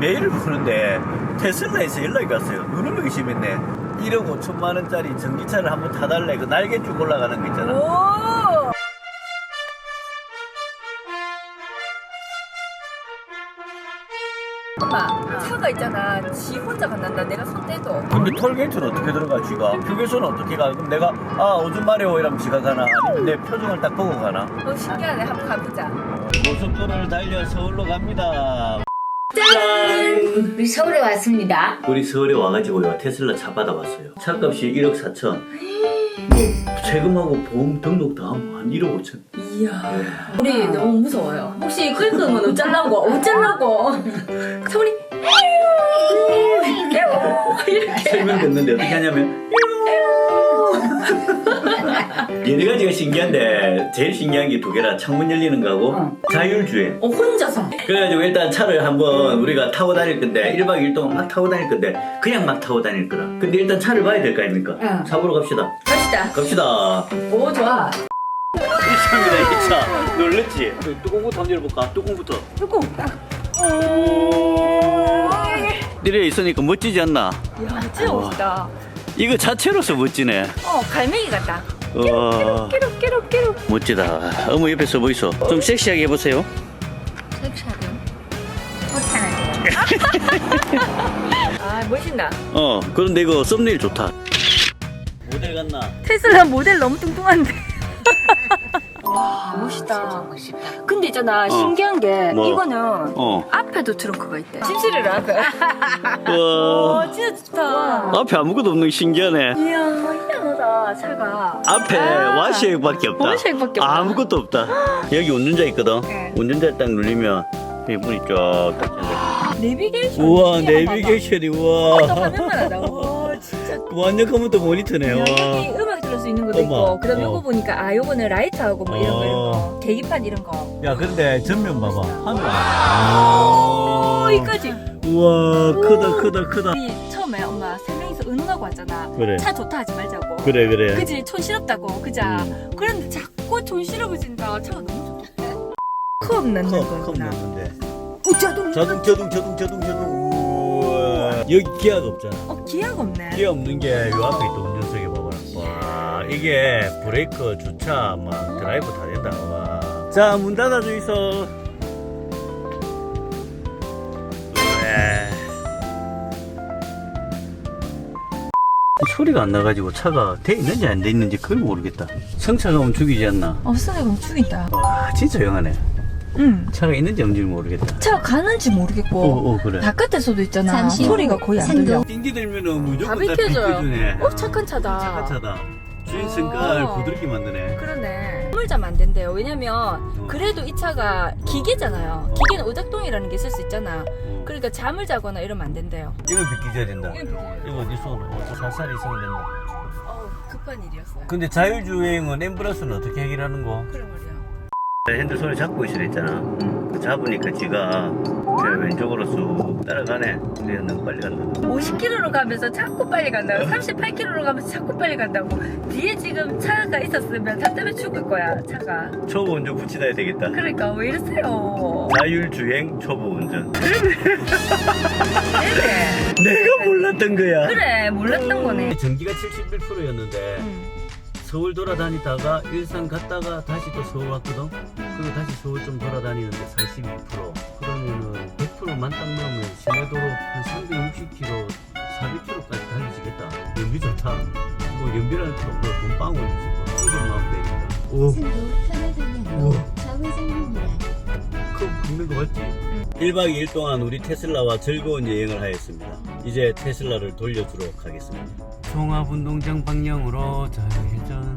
메일을 보는데 테슬라에서 연락이 왔어요. 눈을 의심했네. 1억 5천만 원짜리 전기차를 한번 타달래. 그 날개 쭉 올라가는 거 있잖아. 오! 엄마, 차가 있잖아. 지 혼자 간단다. 내가 손 떼도. 근데 톨게이트는 어떻게 들어가, 쥐가? 휴게소는 어떻게 가? 그럼 내가, 아, 오줌 마려워 이러면 쥐가 가나? 아니면 내 표정을 딱 보고 가나? 어, 신기하네. 한번 가보자. 고속도로를 달려 서울로 갑니다. 짠! 우리 서울에 왔습니다. 우리 서울에 와가지고요 테슬라 차 받아봤어요 차값이 1억 4천 뭐 세금하고 보험 등록 다 하면 한 1억 5천 이야. 우리 너무 무서워요. 혹시 끌끄면 어쩌려고? 어쩌려고? 소리. 이렇게. 설명 듣는데 어떻게 하냐면 여러 가지가 신기한데 제일 신기한 게 두 개라 창문 열리는 거하고 어. 자율주행 어, 혼자서. 그래가지고 일단 차를 한번 우리가 타고 다닐 건데 1박 2일 동안 막 타고 다닐 건데 그냥 막 타고 다닐 거라 근데 일단 차를 봐야 될 거 아닙니까 어. 차 보러 갑시다 갑시다. 갑시다 오, 좋아. 이 차입니다 이차 놀랬지? 뚜껑부터 한번 열어볼까 뚜껑부터 조금 딱. 오. 이래 있으니까 멋지지 않나? 야, 진짜 멋있다. 이거 자체로서 멋지네. 어, 갈매기 같다. 와, 끼룩, 끼룩, 끼룩. 멋지다. 어머 옆에 서 보이소. 좀 섹시하게 해보세요. 섹시하게. 못하는 아, 멋있다. 어, 그런데 이거 썸네일 좋다. 모델 같나? 테슬라 모델 너무 뚱뚱한데. 와, 멋있다. 멋있다. 근데 있잖아, 신기한 게 뭐? 이거는 어. 앞에도 트렁크가 있대. 침실이라 앞에. 와, 와, 진짜 좋다. 앞에 아무것도 없는 게 신기하네. 이야, 희한하다, 차가. 앞에 아. 와시액밖에 없다. 와시액밖에 없다. 아무것도 없다. 여기 운전자 있거든. 네. 운전자 딱 눌리면 여기 문이 쫙 닫힌다. 내비게이션. 우와. 내비게이션이 또 우와. 화면만 하다. 와, 진짜. 완전 컴퓨터 모니터네. 야, 와. 여기 음악 들을 수 있는 것도 어머, 있고, 그 다음 어. 요거 보니까, 아, 요거는 라이트하고 뭐 이런 거, 이런 어. 거. 계기판 이런 거. 야, 근데 전면 봐봐. 하늘. 오, 이까지. 우와, 크다, 크다, 크다. 우리 처음에 엄마 세 명이서 의논하고 왔잖아. 그래. 차 좋다 하지 말자고. 그래, 그래. 그지 촌스럽다고 그자. 음. 그런데 자꾸 촌스러워진다. 차가 너무 좋다. 컵 넣는 컵, 컵 거구나. 넣는데. 오 자동. 자동, 자동, 자동, 자동, 자동. 여기 기아가 없잖아. 어 기아가 없네. 기아 없는 게 요 앞에 있다, 운전석에 봐봐라. 와, 이게 브레이크, 주차, 막 드라이브 다 된다. 와. 자, 문 닫아주이소. 왜? 소리가 안 나가지고 차가 돼 있는지 안 돼 있는지 그걸 모르겠다. 성차가 죽이지 않나? 어못 죽인다. 와, 진짜 영하네. 응. 차가 있는지 없는지 모르겠다. 차 가는지 모르겠고. 어, 어, 그래. 바깥에서도 있잖아. 잠시 후 소리가 거의 안 산도. 들려. 띵기 들면은 무조건 다 비켜줘요. 비켜주네. 어 착한 차다. 착한 차다. 주인 성깔 어. 부드럽게 만드네. 그러네. 선물 자면 안 된대요. 왜냐면 그래도 이 차가 기계잖아요. 기계는 오작동이라는 게 있을 수 있잖아. 어. 그러니까 잠을 자거나 이러면 안 된대요. 이거 비켜줘야 된다. 이거 네 손으로 어, 살살 있으면 된다. 어우 급한 일이었어요. 근데 자율주행은 엠브라스는 어떻게 해결하는 거? 그래 말이야. 핸들 손을 잡고 있으랬잖아. 그 잡으니까 지가 제가 왼쪽으로 쑥 따라가네. 그래 너무 빨리 간다. 50km로 가면서 자꾸 빨리 간다고 38km로 가면서 자꾸 빨리 간다고 뒤에 지금 차가 있었으면 다 때문에 죽을 거야 차가 초보 운전 붙이다 해야 되겠다. 그러니까 왜 이러세요 자율주행 초보 운전. 그래 내가 몰랐던 거야. 그래 몰랐던 거네 전기가 71%였는데 응. 서울 돌아다니다가 일산 갔다가 다시 또 서울 왔거든. 그리고 다시 서울 좀 돌아다니는데 42%. 그러면은 100%만 딱 넣으면 시내도로 한 360km, 400km까지 달리지겠다. 연비 좋다. 뭐 연비라는 거 없나 돈방울이지 뭐. 충전. 오, 산도 편의점으로 우와. 좌회전입니다. 그거 맞지? 1박 2일 동안 우리 테슬라와 즐거운 여행을 하였습니다. 이제 테슬라를 돌려주러 가겠습니다. 종합운동장 방향으로 좌회전.